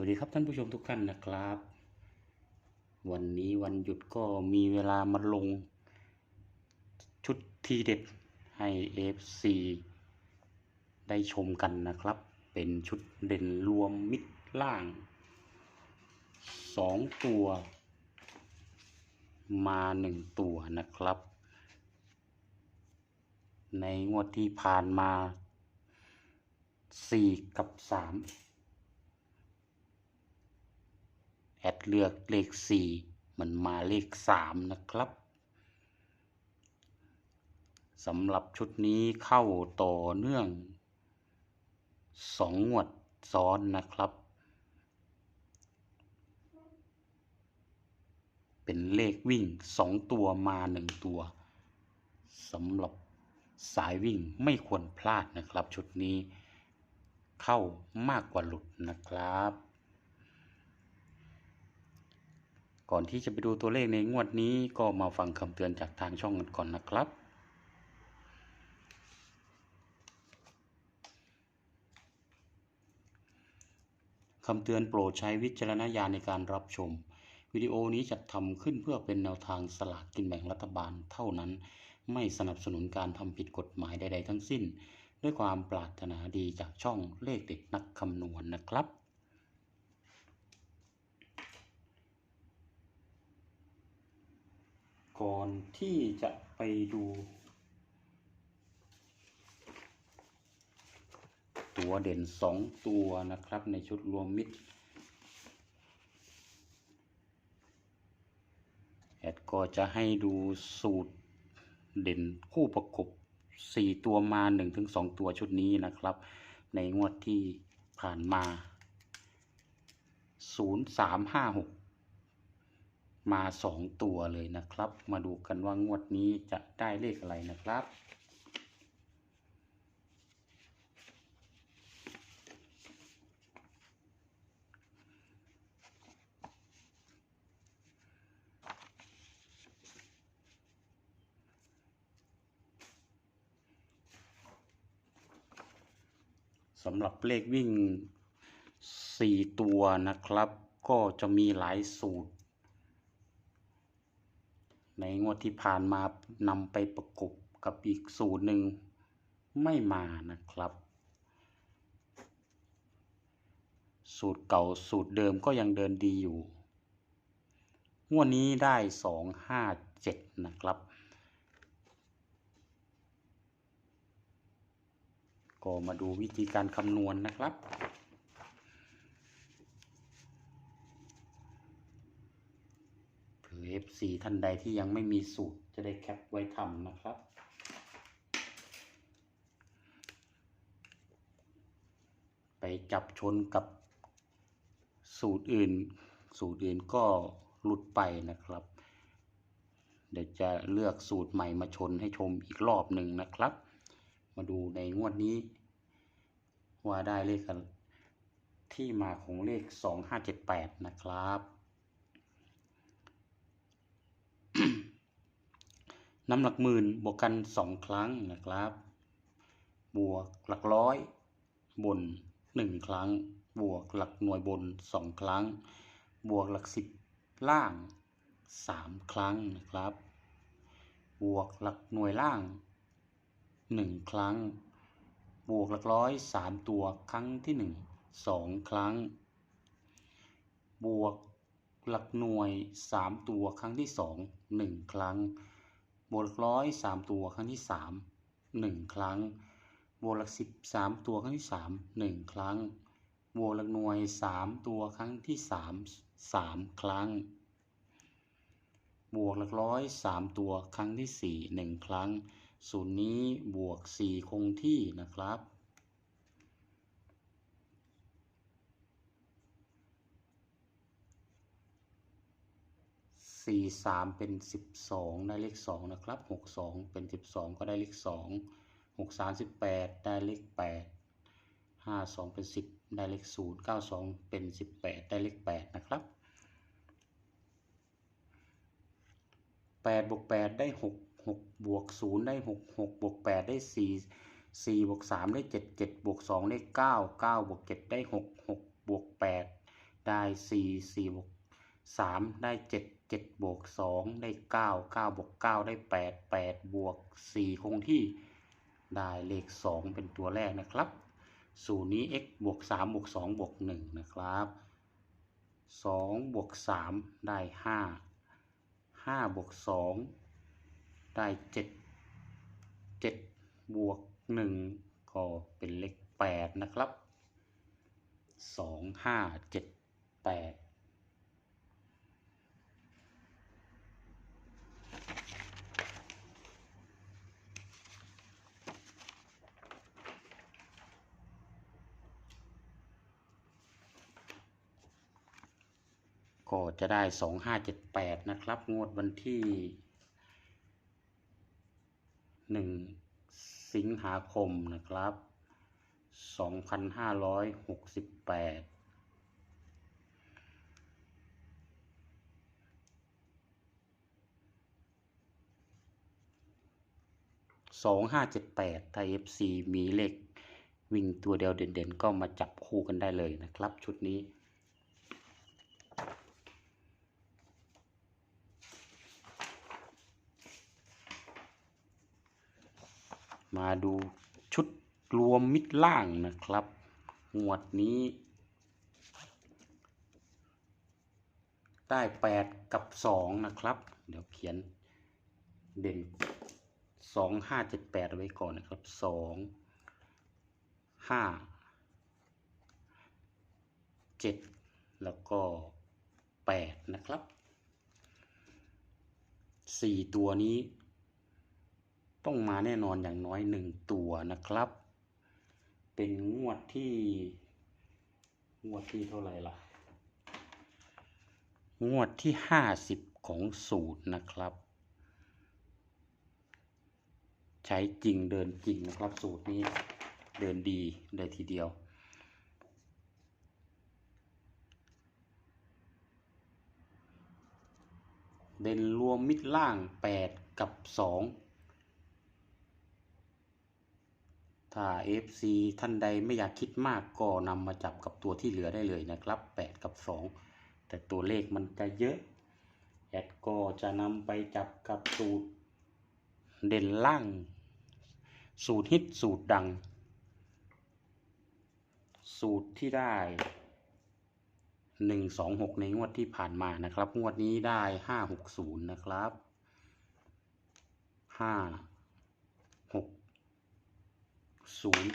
วัสดีครับท่านผู้ชมทุกท่านนะครับ วันนี้วันหยุดก็มีเวลามาลง ชุดทีเด็ดให้เอฟซีได้ชมกันนะครับ เป็นชุดเด่นรวมมิดล่าง 2 ตัว มา 1 ตัวนะครับ ในงวดที่ผ่านมา 4 กับ 3 ดเลือกเลขสี่มันมาเลขสามนะครับ สำหรับชุดนี้เข้าต่อเนื่องสองงวดซ้อนนะครับ เป็นเลขวิ่งสองตัวมาหนึ่งตัวสำหรับสายวิ่งไม่ควรพลาดนะครับ ชุดนี้เข้ามากกว่าหลุดนะครับ ก่อนที่จะไปดูตัวเลขในงวดนี้ก็มาฟังคำเตือนจากทางช่องกันก่อนนะครับ คำเตือนโปรดใช้วิจารณญาณในการรับชม วิดีโอนี้จัดทำขึ้นเพื่อเป็นแนวทางสลากกินแบ่งรัฐบาลเท่านั้น ไม่สนับสนุนการทำผิดกฎหมายใด ๆ ทั้งสิ้น ด้วยความปรารถนาดีจากช่องเลขเด็ดนักคำนวณนนะครับ ก่อนที่จะไปดูตัวเด่นสองตัวนะครับในชุดรวมมิตรแอดก็จะให้ดูสูตรเด่นคู่ประกบ 4 ตัวมา 1-2 ตัวชุดนี้นะครับ ในงวดที่ผ่านมา 0356 มา2ตัวเลยนะครับ มาดูกันว่างวดนี้จะได้เลขอะไรนะครับ สำหรับเลขวิ่ง 4 ตัวนะครับ ก็จะมีหลายสูตร งวดที่ผ่านมานำไปประกบกับอีกสูตรหนึ่งไม่มานะครับ สูตรเก่าสูตรเดิมก็ยังเดินดีอยู่ งวดนี้ได้2 5 7นะครับ ก็มาดูวิธีการคำนวณนะครับ เผื่อ FC ท่านใดที่ยังไม่มีสูตรจะได้แคปไว้ทำนะครับ ไปจับชนกับสูตรอื่น สูตรอื่นก็หลุดไปนะครับ เดี๋ยวจะเลือกสูตรใหม่มาชนให้ชมอีกรอบหนึ่งนะครับ มาดูในงวดนี้ ว่าได้เลขที่มาของเลข 2578 นะครับ น้ำหนักหมื่นบวกกัน 2 ครั้งนะครับ บวกหลักร้อย บน 1 ครั้ง บวกหลักหน่วยบน 2 ครั้ง บวกหลักสิบล่าง 3 ครั้งนะครับ บวกหลักหน่วยล่าง 1 ครั้ง บวกหลักร้อย 3 ตัวครั้งที่ 1 2 ครั้ง บวกหลักหน่วย 3 ตัวครั้งที่ 2 1 ครั้ง บวกหลักร้อยสามตัวครั้งที่สามหนึ่งครั้ง บวกหลักสิบสามตัวครั้งที่สามหนึ่งครั้ง บวกหลักหน่วยสามตัวครั้งที่สามสามครั้ง บวกหลักร้อยสามตัวครั้งที่สี่หนึ่งครั้ง ศูนย์นี้บวกสี่คงที่นะครับ สี่สามเป็นสิบสองได้เลขสองนะครับหกสองเป็นสิบสองก็ได้เลขสองหกสามสิบแปดได้เลขแปดห้าสองเป็นสิบได้เลขศูนย์เก้าสองเป็นสิบแปดได้เลขแปดนะครับแปดบวกแปดได้หกหกบวกศูนย์ได้หกหกบวกแปดได้สี่สี่บวกสามได้เจ็ดเจ็ดบวกสองได้เก้าเก้าบวกเจ็ดได้หกหกบวกแปดได้สี่สี่บวกสามได้เจ็ด เจ็ดบวกสองได้เก้าเก้าบวกเก้าได้แปดแปดบวกสี่คงที่ได้เลขสองเป็นตัวแรกนะครับสูตรนี้ x บวกสามบวกสองบวกหนึ่งนะครับสองบวกสามได้ห้าห้าบวกสองได้เจ็ดเจ็ดบวกหนึ่งก็เป็นเลขแปดนะครับสองห้าเจ็ดแปด ก็จะได้สองห้าเจ็ดแปดนะครับ งวดวันที่หนึ่งสิงหาคมนะครับสองพันห้าร้อยหกสิบแปดสองห้าเจ็ดแปดถ้า FC มีเลขวิ่งตัวเดียวเด่นๆ ก็มาจับคู่กันได้เลยนะครับ ชุดนี้ มาดูชุดรวมมิดล่างนะครับ งวดนี้ ได้แปดกับสองนะครับ เดี๋ยวเขียนเด่นสองห้าเจ็ดแปดไว้ก่อนนะครับสองห้าเจ็ดแล้วก็แปดนะครับสี่ตัวนี้ ต้องมาแน่นอนอย่างน้อยหนึ่งตัวนะครับ เป็นงวดที่ งวดที่เท่าไหร่ล่ะ งวดที่ห้าสิบของสูตรนะครับ ใช้จริงเดินจริงนะครับ สูตรนี้เดินดีเลยทีเดียวเด่นรวมมิดล่าง 8 กับ 2 ถ้า FC ท่านใดไม่อยากคิดมากก็นำมาจับกับตัวที่เหลือได้เลยนะครับ 8 กับ 2 แต่ตัวเลขมันจะเยอะแอดก็จะนำไปจับกับสูตรเด่นล่าง สูตรฮิตสูตรดัง สูตรที่ได้หนึ่งสองหกในงวดที่ผ่านมานะครับ งวดนี้ได้ห้าหกศูนย์นะครับห้า ศูนย์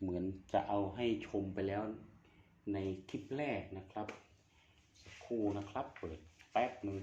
เหมือนจะเอาให้ชมไปแล้วในคลิปแรกนะครับครู่นะครับ เปิดแป๊บหนึ่ง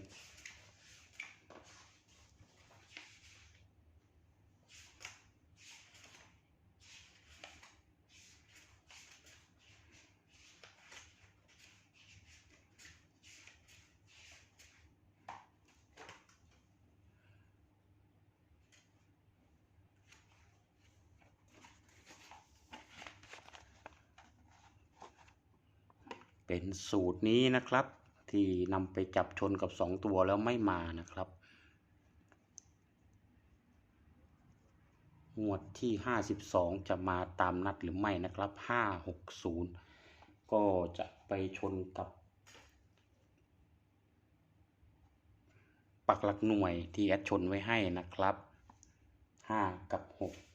เป็นสูตรนี้นะครับ ที่นำไปจับชนกับ 2 ตัวแล้วไม่มานะครับงวดที่ 52 จะมาตามนัดหรือไม่นะครับ 560 ก็จะไปชนกับ ปักหลักหน่วยที่แอดชนไว้ให้นะครับ 5 กับ 6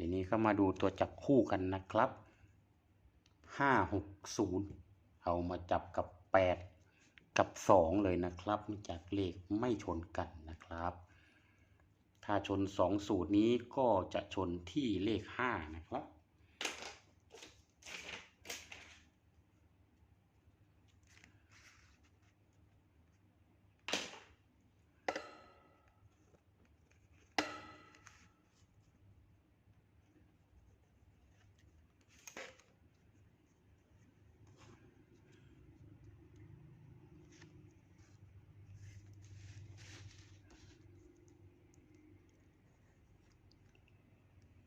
ทีนี้ก็มาดูตัวจับคู่กันนะครับห้าหกศูนย์เอามาจับกับแปดกับสองเลยนะครับจากเลขไม่ชนกันนะครับ ถ้าชนสองสูตรนี้ก็จะชนที่เลขห้านะครับ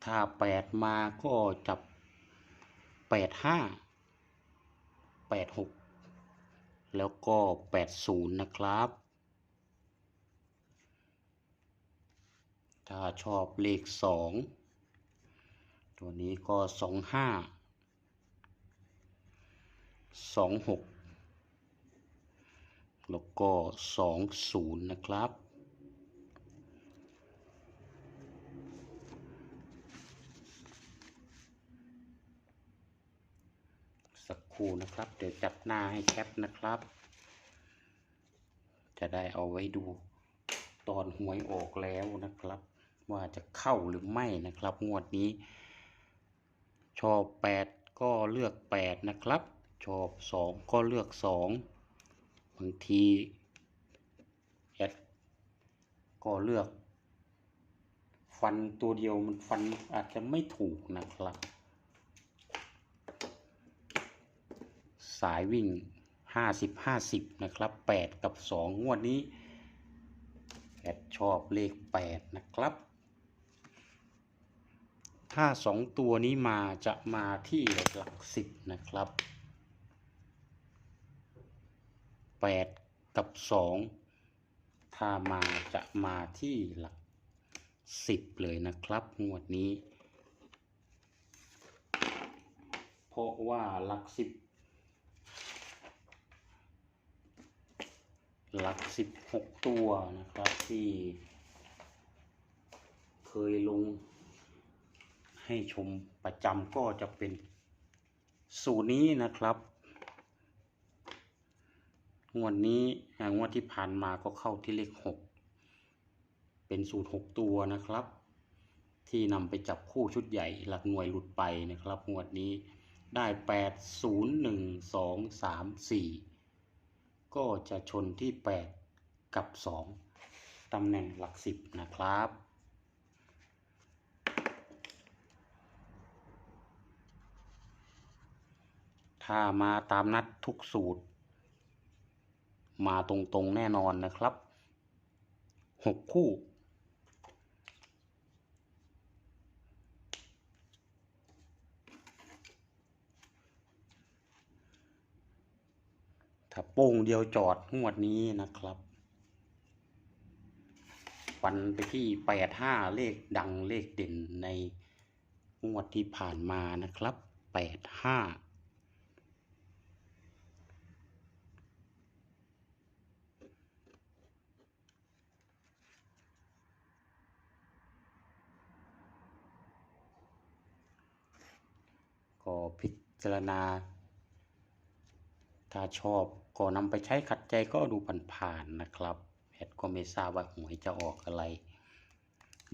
ถ้าแปดมาก็จับแปดห้าแปดหกแล้วก็แปดศูนย์นะครับ ถ้าชอบเลขสองตัวนี้ก็สองห้าสองหกแล้วก็สองศูนย์นะครับ สัก คู่นะครับ เดี๋ยวจัดหน้าให้แคปนะครับ จะได้เอาไว้ดูตอนหวยออกแล้วนะครับ ว่าจะเข้าหรือไม่นะครับ งวดนี้ ชอบ 8 ก็เลือก 8 นะครับ ชอบ 2 ก็เลือก 2 บางทีแอดก็เลือก ฟันตัวเดียวมันฟันอาจจะไม่ถูกนะครับ สายวิ่ง 50 50 นะครับ 8 กับ 2 งวดนี้แอดชอบเลข 8 นะครับ ถ้า 2 ตัวนี้มาจะมาที่หลัก 10 นะครับ 8 กับ 2 ถ้ามาจะมาที่หลัก 10 เลยนะครับ งวดนี้ เพราะว่าหลัก 10 หลัก16ตัวนะครับที่เคยลงให้ชมประจำก็จะเป็นสูตรนี้นะครับ งวดนี้งวดที่ผ่านมาก็เข้าที่เลขหกเป็นสูตรหกตัวนะครับ ที่นำไปจับคู่ชุดใหญ่หลักหน่วยหลุดไปนะครับ งวดนี้ได้แปดศูนย์หนึ่งสองสามสี่ ก็จะชนที่แปดกับสองตำแหน่งหลักสิบนะครับ ถ้ามาตามนัดทุกสูตร มาตรงๆแน่นอนนะครับหกคู่ ถ้า โป้งเดียวจอดงวดนี้นะครับฟันไปที่แปดห้าเลขดังเลขเด่นในงวดที่ผ่านมานะครับแปดห้าก็พิจารณา ถ้าชอบ ก็นำไปใช้ขัดใจก็ดูผ่านๆนะครับแพทย์ก็ไม่ทราบว่าหวยจะออกอะไร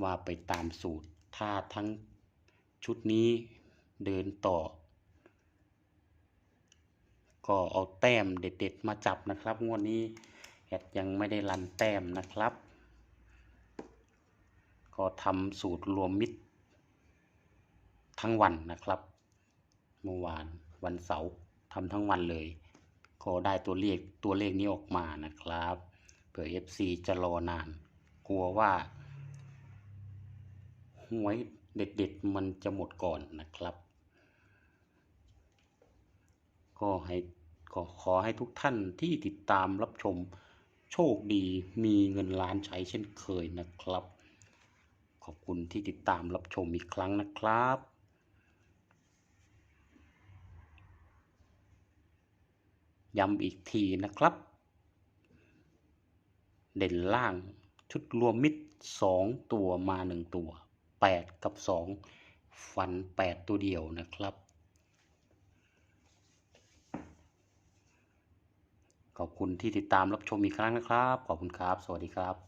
ว่าไปตามสูตร ถ้าทั้งชุดนี้เดินต่อ ก็เอาแต้มเด็ดๆมาจับนะครับ งวดนี้แอดยังไม่ได้รันแต้มนะครับ ก็ทำสูตรรวมมิตร ทั้งวันนะครับ เมื่อวานวันเสาร์ทำทั้งวันเลย ก็ได้ตัวเลขตัวเลขนี้ออกมานะครับเผื่อ FC จะรอนาน กลัวว่าหวยเด็ดๆมันจะหมดก่อนนะครับ ก็ให้ก็ขอให้ทุกท่านที่ติดตามรับชมโชคดีมีเงินล้านใช้เช่นเคยนะครับ ขอบคุณที่ติดตามรับชมอีกครั้งนะครับ ย้ำอีกทีนะครับ เด่นล่างชุดรวมมิตรสองตัวมาหนึ่งตัวแปดกับสองฟันแปดตัวเดียวนะครับ ขอบคุณที่ติดตามรับชมอีกครั้งนะครับ ขอบคุณครับ สวัสดีครับ